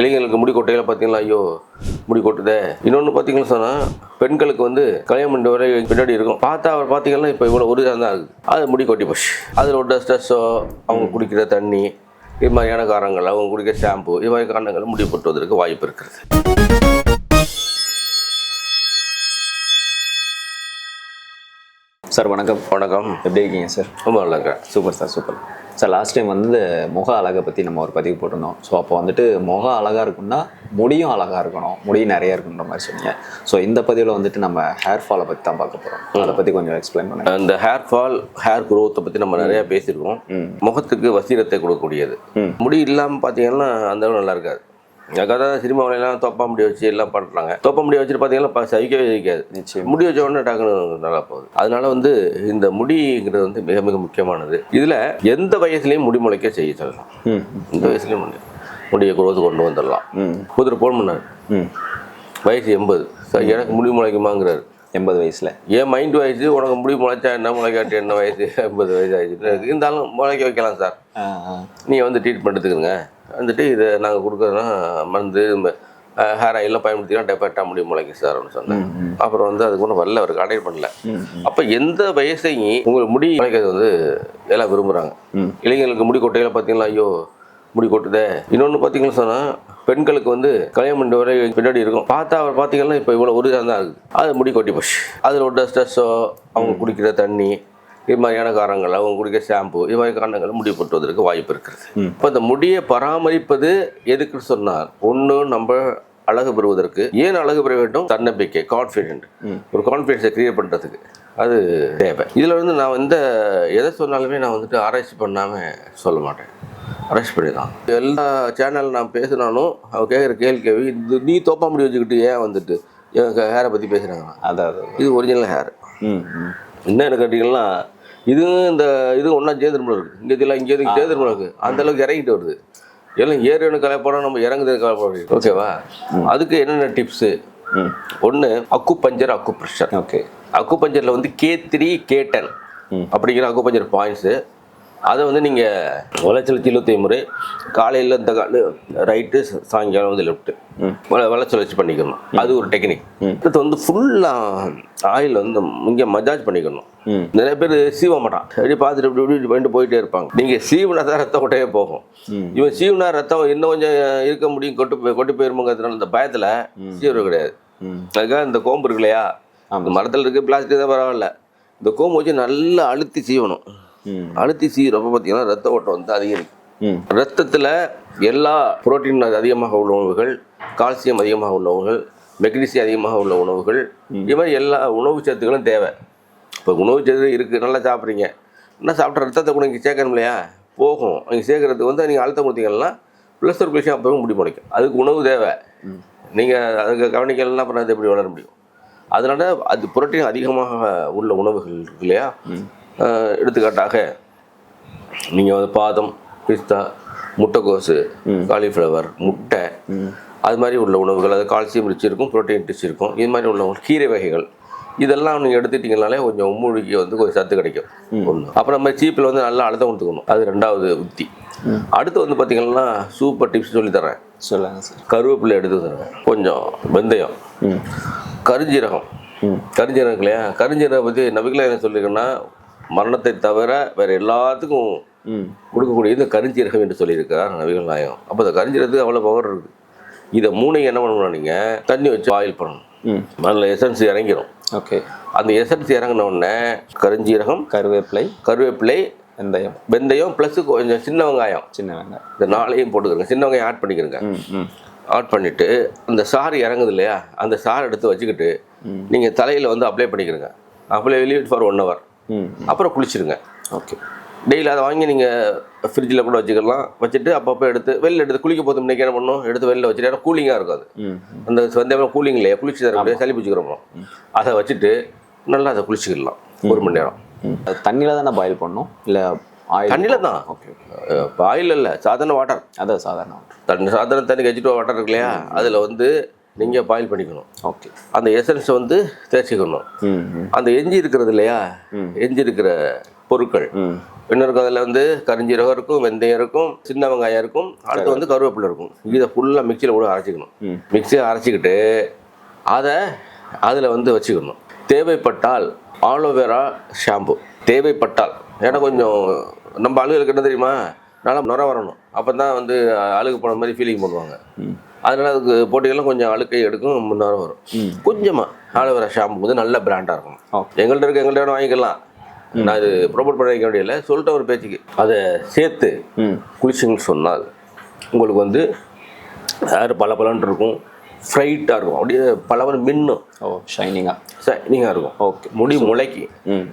இளைஞர்களுக்கு முடி கொட்டையில பார்த்தீங்களா? ஐயோ முடி கொட்டுதே இன்னொன்று பார்த்தீங்கன்னா சொன்னால் பெண்களுக்கு வந்து கல்யாணம் பண்ண வரை பின்னாடி இருக்கும். பார்த்தா அவர் பார்த்தீங்கன்னா இப்போ இவ்வளோ ஒரு தான் இருக்குது. அது முடி கொட்டி போச்சு. அதில் ஒரு ஸ்ட்ரெஸ்ஸோ அவங்க குடிக்கிற தண்ணி இது மாதிரியான காரணங்கள் அவங்க குடிக்கிற ஷாம்பு இது மாதிரி காரணங்கள் முடி கொட்டுவதற்கு வாய்ப்பு இருக்கிறது. சார் வணக்கம். வணக்கம். எப்படி இருக்கீங்க சார்? ரொம்ப நல்லா இருக்கேன் super sir super. Sir last time வந்து முக அழகை பற்றி நம்ம ஒரு பதிவு போட்டிருந்தோம். ஸோ அப்போ வந்துட்டு முகம் அழகாக இருக்கும்னா முடியும் அழகாக இருக்கணும். முடி நிறைய இருக்குன்ற மாதிரி சொன்னீங்க. ஸோ இந்த பதிவில் வந்துட்டு நம்ம ஹேர் ஃபாலை பற்றி தான் பார்க்க போகிறோம் அதை பற்றி கொஞ்சம் எக்ஸ்பிளைன் பண்ணுங்க. அந்த ஹேர் ஃபால் ஹேர் குரோத்தை பற்றி நம்ம நிறைய பேசியிருக்கோம். முகத்துக்கு வசீரத்தை கொடுக்கக்கூடியது. முடி இல்லாமல் பார்த்தீங்கன்னா அந்த அளவு நல்லா இருக்காது. அதுக்காக தான் சினிமாவுல எல்லாம் தோப்பா முடி வச்சு எல்லாம் பண்ணுறாங்க தோப்பா முடி வச்சுட்டு பார்த்தீங்கன்னா சகிக்கவே சகிக்காது. நிச்சயம். முடி வச்ச உடனே டக்குன்னு நல்லா போகுது. அதனால வந்து இந்த முடிங்கிறது வந்து மிக மிக முக்கியமானது. இதில் எந்த வயசுலையும் முடி முளைக்க செய்ய சொல்லலாம். ம். எந்த வயசுலையும் முடி முடியை குரோத்து கொண்டு வந்துடலாம். ம். குதிரை போன் பண்ணார் ம். வயசு எண்பது. சார் எனக்கு முடி முளைக்குமாங்கிறாரு. எண்பது வயசில். என் மைண்ட் வயசு உனக்கு முடி முளைச்சா என்ன முளைக்காட்டி என்ன வயசு? எண்பது வயசு ஆயிடுச்சு. இருந்தாலும் முளைக்க வைக்கலாம் சார். நீங்கள் வந்து ட்ரீட்மெண்ட் எடுத்துக்கோங்க வந்துட்டு இதை நாங்கள் கொடுக்குறதுனா மருந்து ஹேர் ஆயிலாம் பயன்படுத்தினா டெப்பேட்டாக முடி முளைக்கும் சார் அப்படின்னு சொன்னேன். அப்புறம் வந்து அதுக்கு ஒன்றும் வரல அவர் கான்டாக்ட் பண்ணல. அப்போ எந்த வயசையும் உங்களுக்கு முடி முளைக்கிறது வந்து எல்லாம் விரும்புகிறாங்க இளைஞர்களுக்கு முடி கொட்டையில பார்த்தீங்களா ஐயோ முடி கொட்டுதே. இன்னொன்று பார்த்தீங்கன்னா சொன்னால் பெண்களுக்கு வந்து கல்யாணம் பண்ணி வரை பின்னாடி இருக்கும். பார்த்தா அவர் பார்த்தீங்கன்னா இப்போ இவ்வளோ ஒரு தான் இருக்குது அது முடி கொட்டி போச்சு. அதில் ஒரு ஸ்ட்ரெஸ்ஸோ அவங்க குடிக்கிற தண்ணி இது மாதிரியான காரணங்கள் அவங்க குடிக்கிற ஷாம்பு இது மாதிரி காரணங்கள் முடி கொட்டுவதற்கு வாய்ப்பு இருக்கிறது ம். இப்போ இந்த முடியை பராமரிப்பது எதுக்குன்னு சொன்னால் ஒன்று நம்ம அழகு பெறுவதற்கு. ஏன் அழகு பெற வேண்டும்? தன்னம்பிக்கை கான்ஃபிடென்ட் ம். ஒரு கான்ஃபிடென்ஸை கிரியேட் பண்ணுறதுக்கு அது தேவை. இதில் வந்து நான் வந்து எதை சொன்னாலுமே நான் வந்துட்டு ஆராய்ச்சி பண்ணாமல் சொல்ல மாட்டேன். ஆராய்ச்சி பண்ணி தான் எல்லா சேனல் நான் பேசினாலும் அவ கேட்குற கேள்வி கேள்வி இது நீ தோப்பா முடி வச்சுக்கிட்டு ஏன் வந்துட்டு? ஹேரை பற்றி பேசுகிறாங்க அதான் இது ஒரிஜினல் ஹேர் என்ன கேட்டிங்கன்னா இதுவும் இந்த இது ஒன்றா சேர்ந்துருமல இருக்குது இங்கே இதெல்லாம் இங்கே இங்கே சேர்ந்துருமல இருக்குது அந்த அளவுக்கு இறங்கிட்டு வருது. எல்லாம் ஏறு கலைப்படம் நம்ம இறங்குது கலைப்படம் ஓகேவா? அதுக்கு என்னென்ன டிப்ஸு? ஒன்று அக்கு பஞ்சர் அக்கு ப்ரெஷர் ஓகே. அக்கு பஞ்சரில் வந்து கே த்ரீ கே டென். அப்படிங்கிற அக்கு பஞ்சர் பாயிண்ட்ஸு அதை வந்து நீங்கள் வளர்ச்சி இருபத்தி முறை காலையில் இந்த காலு ரைட்டு சாயங்காலம் வந்து லெஃப்ட்டு. வளர்ச்சி பண்ணிக்கணும். அது ஒரு டெக்னிக். இது வந்து ஃபுல்லாக ஆயில் வந்து இங்கே மஜாஜ் பண்ணிக்கணும். நிறைய பேர் சீவ மாட்டான். அப்படி பார்த்துட்டு இப்படி இப்படி பண்ணிட்டு போயிட்டே இருப்பாங்க. நீங்கள் சீவுனா தான் ரத்தம் கொட்டையே போகும். இவன் சீவுனா ரத்தம் இன்னும் கொஞ்சம் இருக்க முடியும் கொட்டு போய் கொட்டு போயிருமோங்கிறதுனால இந்த பயத்தில் சீவுறது கிடையாது. அதுக்காக இந்த கோம்பு இருக்கு இல்லையா அந்த மரத்தில் இருக்க பிளாஸ்டிக் தான் பரவாயில்ல. இந்த கோம்பு வச்சு நல்லா அழுத்தி சீவணும். அழுத்தி சீவுறப்ப பார்த்தீங்கன்னா ரத்த ஓட்டம் வந்து அதிகரிக்கும். ரத்தத்தில் எல்லா புரோட்டீன் அதிகமாக உள்ள உணவுகள் கால்சியம் அதிகமாக உள்ள உணவுகள் மெக்னீசியம் அதிகமாக உள்ள உணவுகள் இது மாதிரி எல்லா உணவு சத்துக்களும் தேவை. இப்போ உணவு சத்து இருக்குது நல்லா சாப்பிட்றீங்க. என்ன சாப்பிட்ற ரத்தத்தை கூட இங்கே சேர்க்கணும் இல்லையா? போகும். நீங்கள் சேர்க்கறதுக்கு வந்து நீங்கள் அழுத்தம் கொடுத்தீங்கன்னா ப்ளஸ் சர்க்குலேஷன் அப்போ முடி முளைக்கும். அதுக்கு உணவு தேவை. நீங்கள் அதுக்கு கவனிக்கலாம் அப்புறம் அது எப்படி வளர முடியும்? அதனால அது புரோட்டீன் அதிகமாக உள்ள உணவுகள் இருக்கு இல்லையா? எடுத்துக்காட்டாக நீங்கள் வந்து பாதம் பிஸ்தா முட்டைக்கோசு காலிஃப்ளவர் முட்டை அது மாதிரி உள்ள உணவுகள் அது கால்சியம் ரிச் இருக்கும் புரோட்டீன் ரிச் இருக்கும். இது மாதிரி உள்ள கீரை வகைகள். இதெல்லாம் நீங்கள் எடுத்துட்டீங்கனாலே கொஞ்சம் உம்முழிக்கு வந்து கொஞ்சம் சத்து கிடைக்கும். ஒன்று அப்புறம் நம்ம சீப்பில் வந்து நல்லா அழுத்தம் கொடுத்துக்கணும். அது ரெண்டாவது உத்தி. அடுத்து வந்து பார்த்தீங்கன்னா சூப்பர் டிப்ஸ் சொல்லி தரேன் சொல்லுங்கள் சார். கருவேப்பிலை எடுத்து தரேன் கொஞ்சம் வெந்தயம். கருஞ்சீரகம். கருஞ்சீரகம் இல்லையா? கருஞ்சீரகம் பற்றி நபிகளை என்ன சொல்லியிருக்கேன்னா மரணத்தை தவிர வேறு எல்லாத்துக்கும் கொடுக்கக்கூடிய இந்த கருஞ்சீரகம் என்று சொல்லியிருக்கிறார் நபிகள் நாயகம். அப்போ இந்த கருஞ்சீரகத்துக்கு அவ்வளோ பவர் இருக்குது இதை மூணையும் என்ன பண்ணணும் நீங்கள் தண்ணி வச்சு ஆயில் பண்ணணும். ம். அதில் எசன்ஸ் இறங்கிடும் ஓகே அந்த எசன்ஸ் இறங்கின உடனே கருஞ்சீரகம் கருவேப்பிலை கருவேப்பிலை வெந்தயம். வெந்தயம் ப்ளஸ் கொஞ்சம் சின்ன வெங்காயம். சின்ன வெங்காயம். இந்த நாளையும் போட்டுக்கிறங்க. சின்ன வெங்காயம் ஆட் பண்ணிக்கிறங்க. ஆட் பண்ணிவிட்டு அந்த சாறு இறங்குது இல்லையா? அந்த சாறு எடுத்து வச்சுக்கிட்டு நீங்கள் தலையில் வந்து apply பண்ணிக்கிறங்க. Apply leave for one hour அப்புறம் குளிச்சிருங்க. ஓகே. டெய்லி அதை வாங்கி நீங்கள் ஃப்ரிட்ஜில் கூட வச்சுக்கலாம். வச்சுட்டு அப்பப்போ எடுத்து வெளில எடுத்து குளிக்க போது முன்னாடி என்ன பண்ணணும்? எடுத்து வெளில வச்சுட்டு ஏன்னா கூலிங்காக இருக்கும் அது அந்த வெந்தயம் கூலிங் இல்லையா? குளிச்சு தர முடியாது. சளி பிடிச்சிக்கிறோம் அதை வச்சுட்டு நல்லா அதை குளிச்சுக்கலாம். ஒரு மணி நேரம். தண்ணியில் தானே பாயில் பண்ணணும்? இல்லை ஆயில் தண்ணியில் தான். ஓகே ஆயில் இல்லை. சாதாரண வாட்டர் அதான் சாதாரண water. தண்ணி சாதாரண தண்ணி கழிச்சிட்டு வாட்டர் இருக்கு இல்லையா? அதில் வந்து நீங்கள் பாயில் பண்ணிக்கணும். ஓகே அந்த எசன்ஸை வந்து தேய்ச்சிக்கணும். அந்த எஞ்சி இருக்கிறது இல்லையா. எஞ்சி இருக்கிற பொருட்கள். ம். என்ன இருக்கும் அதில் வந்து கரிஞ்சீரகம் இருக்கும் வெந்தயம் இருக்கும் சின்ன வெங்காயம் இருக்கும் அடுத்து வந்து கருவேப்பிலை இருக்கும். இதை ஃபுல்லாக மிக்சியில் கூட அரைச்சிக்கணும். ம். மிக்சியில் அரைச்சிக்கிட்டு அதை அதில் வந்து வச்சுக்கணும். தேவைப்பட்டால் ஆலோவேரா ஷாம்பு தேவைப்பட்டால். ஏன்னா கொஞ்சம் நம்ம அழுகுகளுக்கு என்ன தெரியுமா? நல்லா நுர வரணும். அப்போ தான் வந்து அழுகு போன மாதிரி ஃபீலிங் பண்ணுவாங்க அதனால அதுக்கு போட்டிகள்லாம் கொஞ்சம் அழுக்கை எடுக்கும் முன்னேற வரும். கொஞ்சமாக ஆலோவேரா ஷாம்பு வந்து நல்ல பிராண்டாக இருக்கும். எங்கள்கிட்ட இருக்க எங்கள்கிட்ட வாங்கிக்கலாம். நான் இது ப்ரொமோட் பண்ண வைக்க முடியல. சொல்லிட்ட ஒரு பேச்சுக்கு. அதை சேர்த்து குளிச்சிங்கன்னு சொன்னால் உங்களுக்கு வந்து ஹேர் பல பலன் இருக்கும். ஃப்ரைட்டாக இருக்கும். அப்படியே பலவன் மின்னும். ஓ ஷைனிங்கா ஷைனிங்காக இருக்கும். ஓகே முடி முளைக்கு.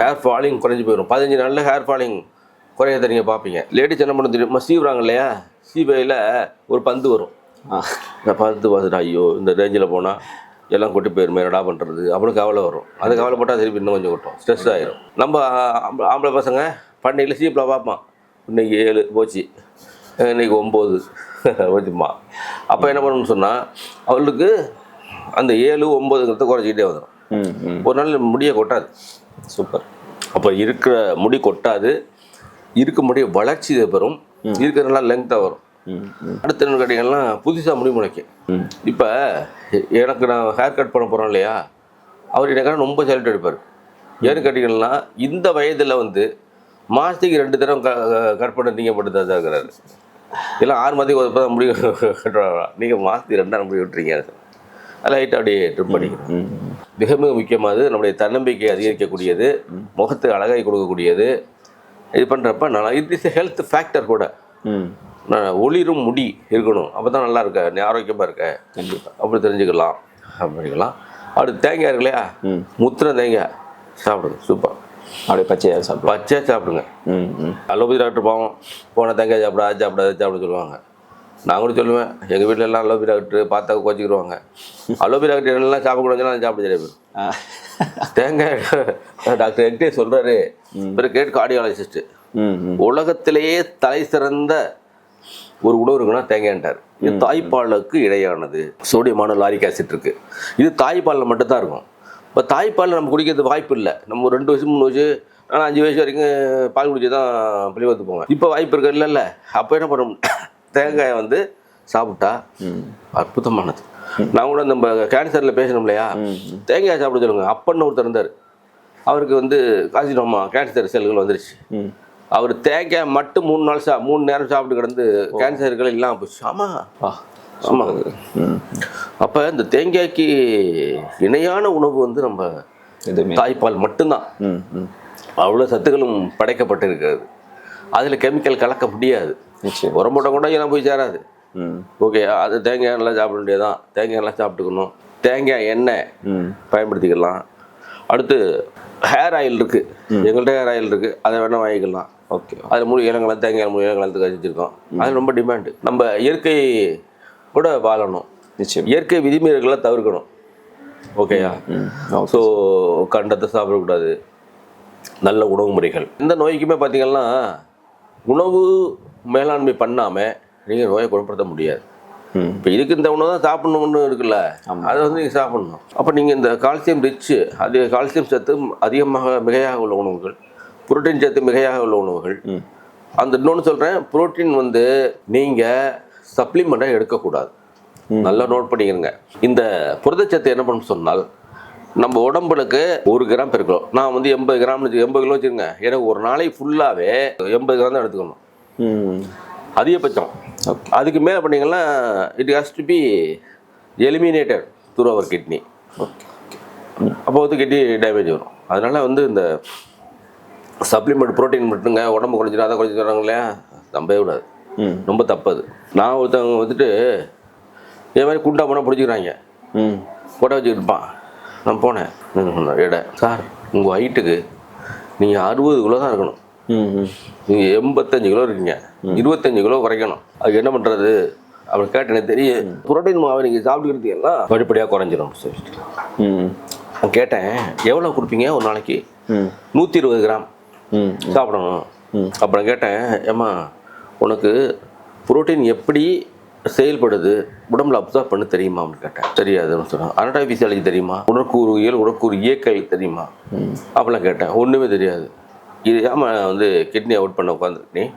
ஹேர் ஃபாலிங் குறைஞ்சி போயிடும். பதினஞ்சு நாளில் ஹேர் ஃபாலிங் குறையதை நீங்கள் பார்ப்பீங்க. லேடிஸ் என்ன பண்ண தெரியுமா? சீவுறாங்க இல்லையா? சீவையில் ஒரு பந்து வரும். இந்த பந்து பார்த்துட்டு ஐயோ இந்த ரேஞ்சில் போனால் எல்லாம் கொட்டி போயிருமே என்னடா பண்ணுறது அப்படின்னு கவலை வரும். அது கவலைப்பட்டால் திருப்பி இன்னும் கொஞ்சம் கொட்டும். ஸ்ட்ரெஸ் ஆயிரும். நம்ம ஆம்பளை பசங்க பண்ணையில் சீப்பில் பார்ப்பான். இன்னைக்கு ஏழு போச்சு. இன்னைக்கு ஒம்பது. போச்சுமா அப்போ என்ன பண்ணணும்னு சொன்னால் அவளுக்கு அந்த ஏழு ஒம்பதுங்கிறத குறைச்சிக்கிட்டே வந்துடும் ஒரு நாள் முடியை கொட்டாது. சூப்பர். அப்போ இருக்கிற முடி கொட்டாது. இருக்க முடிய வளர்ச்சி பெறும். இருக்கிற நல்லா லெங்க்த்தாக வரும். அடுத்த என்ன கேட்டிங்கன்னா புதுசாக முடி முளைக்கும் ம். இப்போ எனக்கு நான் ஹேர் கட் பண்ண போகிறோம் இல்லையா? அவர் எனக்கான ரொம்ப செலக்ட் எடுப்பார் ஏன்னு கேட்டிங்கன்னா இந்த வயதில் வந்து மாதத்துக்கு ரெண்டு தடவை க கட் பண்ண நீங்கள் மட்டும் தான் இருக்கிறாரு எல்லாம் ஆறு மாதத்துக்கு ஒரு தான் முடி கட்டுறாங்க நீங்கள் மாதத்துக்கு ரெண்டாயிரம் முடி விட்டுறீங்க லைட்டாக அப்படியே ட்ரிப் பண்ணிக்கிறேன் ம் ம். மிக மிக முக்கியமானது நம்முடைய தன்னம்பிக்கை அதிகரிக்கக்கூடியது முகத்துக்கு அழகாய் கொடுக்கக்கூடியது. இது பண்ணுறப்ப நல்லா இது இஸ் ஹெல்த் ஃபேக்டர் கூட. ஒளிரும் முடி இருக்கணும். அப்போ தான் நல்லா இருக்க. நீ ஆரோக்கியமாக இருக்க. கண்டிப்பாக அப்படி தெரிஞ்சுக்கலாம். அப்படிக்கலாம் அடுத்து தேங்காய் இருக்கு இல்லையா ம். முத்திர தேங்காய். சாப்பிடுங்க. சூப்பர். அப்படியே பச்சையாக சாப்பிடுவோம் பச்சையாக சாப்பிடுங்க. அலோபதி டாக்டர் பாவம். போன தேங்காய் சாப்பிடா அது சாப்பிடாது சாப்பிட சொல்லுவாங்க. நான் கூட சொல்லுவேன். எங்கள் வீட்டில எல்லாம் அலோபதி டாக்டர் பார்த்தா கோச்சிக்கிடுவாங்க. அலோபதி டாக்டர் என்னெல்லாம் சாப்பிடக்கூடாதுன்னு நான் சாப்பிட தெரியாது. தேங்காய் டாக்டர் என்கிட்டே சொல்கிறாரு பிறகு கேட் கார்டியாலஜிஸ்ட்டு உலகத்திலேயே தலை சிறந்த ஒரு உணவு இருக்குன்னா தேங்காய்ன்றார் இது தாய்ப்பாலுக்கு இடையானது. சோடியமான லாரிக் ஆசிட் இருக்கு. இது தாய்ப்பாலில் மட்டும்தான் இருக்கும். இப்போ தாய்ப்பால் நம்ம குடிக்கிறது வாய்ப்பு இல்லை. நம்ம ஒரு ரெண்டு வயசு மூணு வயசு ஆனால் அஞ்சு வயசு வரைக்கும் பால் குடிச்சு தான் பிள்ளைவத்து போவேன். இப்போ வாய்ப்பு இருக்கு இல்லைல்ல. அப்போ என்ன பண்ண தேங்காயை வந்து சாப்பிட்டா அற்புதமானது. நான் கூட நம்ம கேன்சரில் பேசணும் இல்லையா? தேங்காய் சாப்பிட சொல்லுங்க. அப்பன்னு ஒருத்தர் இருந்தார். அவருக்கு வந்து காசினோமா கேன்சர் செல்கள் வந்துருச்சு. அவர் தேங்காய் மட்டும் மூணு நாள் சா மூணு நேரம் சாப்பிட்டு கிடந்து கேன்சர்கள் இல்லாமல் போச்சு. ஆமாம் ஆமாம் அப்போ இந்த தேங்காய்க்கு இணையான உணவு வந்து நம்ம தாய்ப்பால் மட்டும்தான். அவ்வளோ சத்துக்களும் படைக்கப்பட்டிருக்கிறது அதில் கெமிக்கல் கலக்க முடியாது. உரம்போட்ட கூட எல்லாம் போய் சேராது. ஓகே அது தேங்காய் எண்ணெய் சாப்பிட வேண்டியதுதான். தேங்காய் எண்ணெய் சாப்பிட்டுக்கணும். தேங்காய் எண்ணெய் பயன்படுத்திக்கலாம். அடுத்து ஹேர் ஆயில் இருக்குது எங்கள்கிட்ட ஹேர் ஆயில் இருக்குது அதை வேணால் வாங்கிக்கலாம். ஓகே. அதில் மூணு இளங்கலம் தேங்காய் மூணு இளங்கலத்துக்கு வச்சுருக்கோம். அது ரொம்ப டிமாண்டு நம்ம இயற்கை கூட வாழணும். நிச்சயம். இயற்கை விதிமுறைகளை தவிர்க்கணும். ஓகேயா ஸோ கண்டத்தை சாப்பிடக்கூடாது. நல்ல உணவு முறைகள். எந்த நோய்க்குமே பார்த்தீங்கன்னா உணவு மேலாண்மை பண்ணாமல் நீங்கள் நோயை குணப்படுத்த முடியாது. இப்போ இதுக்கு இந்த உணவு தான் சாப்பிடணும்னு இருக்குல்ல அதை வந்து நீங்கள் சாப்பிடணும். அப்போ நீங்கள் இந்த கால்சியம் ரிச்சு அதிக கால்சியம் சத்து அதிகமாக மிகையாக உள்ள உணவுகள். புரோட்டீன் சத்து மிகையாக உள்ள உணவுகள். அந்த இன்னொன்று சொல்கிறேன் புரோட்டீன் வந்து நீங்கள் சப்ளிமெண்ட்டாக எடுக்கக்கூடாது. நல்லா நோட் பண்ணிக்கிறங்க இந்த புரதச்சத்து என்ன பண்ணணும் சொன்னால் நம்ம உடம்புக்கு ஒரு கிராம் பெர் கிலோ. நான் வந்து எண்பது கிராம் எண்பது கிலோ வச்சுருங்க. எனக்கு ஒரு நாளைக்கு ஃபுல்லாகவே எண்பது கிராம் தான் எடுத்துக்கணும். அதிகபட்சம். அதுக்கு மேலே பண்ணீங்கன்னா it has to be eliminated through our kidney அப்போ வந்து கிட்னி டேமேஜ் வரும். அதனால் வந்து இந்த சப்ளிமெண்ட் புரோட்டீன் மட்டுங்க உடம்பு குறைஞ்சிடும் அதை குறைஞ்சி சொல்கிறாங்க இல்லையா நம்பவே விடாது ம். ரொம்ப தப்பது. நான் ஒருத்தவங்க வந்துட்டு இதே மாதிரி குண்டா போனால் பிடிச்சிக்கிறாங்க. ம். கொட்டை வச்சுக்கிட்டு இருப்பான் நான் போனேன். எடை. சார். உங்கள் ஹைட்டுக்கு நீங்கள் அறுபது கிலோ தான் இருக்கணும். நீங்கள் எண்பத்தஞ்சு கிலோ இருக்கீங்க. இருபத்தஞ்சு கிலோ குறைக்கணும். அதுக்கு என்ன பண்ணுறது அப்படி கேட்டு எனக்கு தெரியும். புரோட்டீன் மாவை நீங்கள் சாப்பிட்டுக்கிறதுக்கெல்லாம் படிப்படியாக குறைஞ்சிரும். சொல்லிட்டு ம். நான் கேட்டேன் எவ்வளோ கொடுப்பீங்க ஒரு நாளைக்கு? நூற்றி இருபது கிராம். சாப்பிடணும். ம். அப்புறம் கேட்டேன் ஏம்மா உனக்கு புரோட்டீன் எப்படி செயல்படுது? உடம்புல அப்சர்வ் பண்ண தெரியுமா அப்படின்னு கேட்டேன். தெரியாதுன்னு சொன்னான். அனடா பிசியாலஜி தெரியுமா உடற்கூறியல் உடற்கூறு இயக்கல் தெரியுமா? அப்படிலாம் கேட்டேன். ஒன்றுமே தெரியாது. இது ஏமா வந்து கிட்னி அவுட் பண்ண உட்காந்துருக்கு.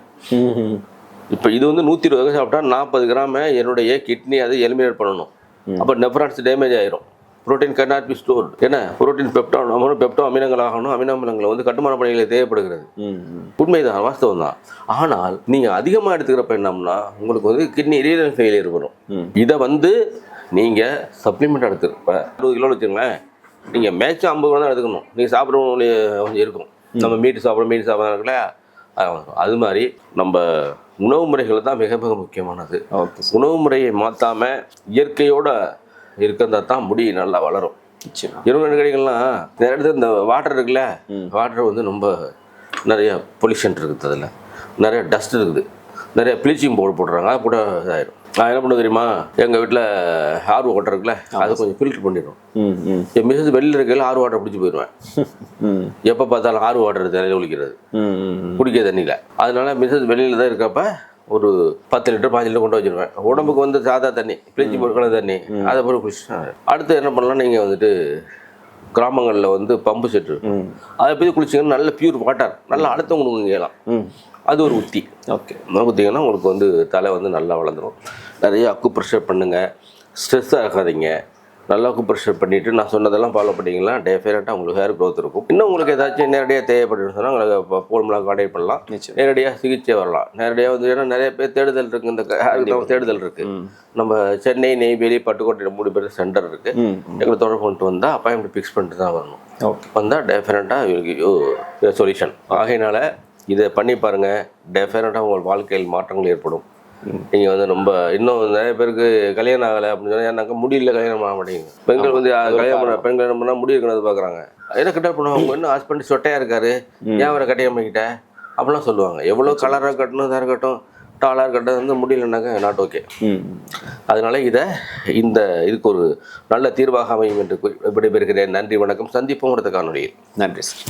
இப்போ இது வந்து நூற்றி இருபது கிராம் சாப்பிட்டா நாற்பது கிராம என்னுடைய கிட்னி அதை எலிமினேட் பண்ணணும். அப்போ நெஃப்ரான்ஸ் டேமேஜ் ஆயிரும். Protein cannot be stored. என்ன புரோட்டீன் பெப்டோ அமினோ பெப்டோ அமினங்கள் ஆகணும் அமினோ அமிலங்கள் வந்து கட்டுமான பணிகளை தேவைப்படுகிறது. உண்மைதான் வாஸ்தவம் தான். ஆனால் நீங்கள் அதிகமாக எடுத்துக்கிறப்ப என்னம்னா உங்களுக்கு வந்து கிட்னி ரீனல் ஃபெயிலியர் வரும். இதை வந்து நீங்கள் சப்ளிமெண்ட் எடுத்துருப்ப அறுபது கிலோன்னு வச்சுங்களேன் நீங்கள் மேக்ஸிமம் ஐம்பது கிலோ தான் எடுத்துக்கணும். நீங்கள் சாப்பிட்றவங்க கொஞ்சம் இருக்கும். நம்ம மீட் சாப்பிட்றோம் மீட் சாப்பிட்றாங்களே அது மாதிரி நம்ம உணவு முறைகள் தான் மிக மிக முக்கியமானது. உணவு முறையை மாற்றாம இயற்கையோட இருக்கிறதா தான் முடி நல்லா வளரும். இருபது கடைகள்லாம் நிறைய இடத்துல இந்த வாட்டர் இருக்குல்ல வாட்டர் வந்து ரொம்ப நிறைய பொல்யூஷன் இருக்குது அதில். நிறைய டஸ்ட் இருக்குது. நிறைய ப்ளீச்சிங் பவுடர் போடுறாங்க அது போட இதாயிரும். நான் என்ன பண்ண தெரியுமா? எங்கள் வீட்டில் ஆர்வ வாட்டர் இருக்குல்ல அதை கொஞ்சம் ஃபில்டர் பண்ணிடும் ம் ம். என் மிஸ்ஸஸ் வெளியில் இருக்கையில் ஆர்வ வாட்டர் பிடிச்சி போயிடுவேன் எப்போ பார்த்தாலும் ஆர்வ வாட்டர் தலையில் ஒழிக்கிறது குடிக்க தண்ணியில். அதனால மிஸ்ஸஸ் வெளியில் தான் இருக்கப்ப ஒரு பத்து லிட்டர் பாஞ்சு லிட்டர் கொண்டு வச்சிருவேன். உடம்புக்கு வந்து சாதா தண்ணி பிரிச்சு பொருட்கள தண்ணி அதை போய் குடிச்சு. அடுத்து என்ன பண்ணலாம் நீங்கள் வந்துட்டு கிராமங்களில் வந்து பம்பு செட்டு. அதை போய் குளிச்சிங்கன்னா நல்ல பியூர் வாட்டர் நல்ல அழுத்தம் உங்களுக்கு கேட்கலாம் அது ஒரு உத்தி. ஓகே. குத்திங்கன்னா உங்களுக்கு வந்து தலை வந்து நல்லா வளர்ந்துடும் நிறைய அக்கு ப்ரெஷர் பண்ணுங்கள் ஸ்ட்ரெஸ்ஸாக இருக்காதீங்க நல்லா ப்ரெஷர் பண்ணிவிட்டு நான் சொன்னதெல்லாம் ஃபாலோ பண்ணிங்கன்னா டெஃபினட்டாக உங்களுக்கு ஹேர் growth இருக்கும். இன்னும் உங்களுக்கு ஏதாச்சும் நேரடியாக தேவைப்படுன்னு சொன்னால் உங்களுக்கு ஃபோன்லாம் கான்டாக்ட் பண்ணலாம். நேரடியாக சிகிச்சை வரலாம். நேரடியாக வந்து ஏன்னா நிறைய பேர் தேடுதல் இருக்குது இந்த ஹேருக்கு தேடுதல் இருக்குது நம்ம சென்னை நெய்வேலி பட்டுக்கோட்டை மூணு பேர் சென்டர் இருக்குது எங்களை தொடர்பு கொண்டு வந்தால் அப்பாயின்மெண்ட் ஃபிக்ஸ் பண்ணிட்டு தான் வரணும். வந்தால் டெஃபினட்டாக சொல்யூஷன் ஆகையினால இதை பண்ணி பாருங்கள் டெஃபினட்டாக உங்கள் வாழ்க்கையில் மாற்றங்கள் ஏற்படும். நீங்கள் வந்து ரொம்ப இன்னும் நிறைய பேருக்கு கல்யாணம் ஆகலை அப்படின்னு சொன்னால் எனக்கு முடியல கல்யாணம் ஆக மாட்டேங்குது. பெண்கள் வந்து கல்யாணம் பண்ண பெண்கள் என்ன பண்ணால் முடி இருக்கிறது பார்க்குறாங்க என்ன கிட்ட பண்ணுவாங்க அவங்க இன்னும் ஹஸ்பண்ட் சொட்டையாக இருக்காரு? ஏன் அவரை கட்டியாம பண்ணிக்கிட்ட அப்படிலாம் சொல்லுவாங்க. எவ்வளோ கலராக கட்டணும் இதாக இருக்கட்டும் டாலாக இருக்கட்டும் வந்து முடியலனாக்கா நாட் ஓகே அதனால இதை இந்த இதுக்கு ஒரு நல்ல தீர்வாக அமையும் என்று கூறி விடைபெறுகிறேன். நன்றி வணக்கம். சந்திப்போம் அடுத்த காணொலியில் நன்றி சார்.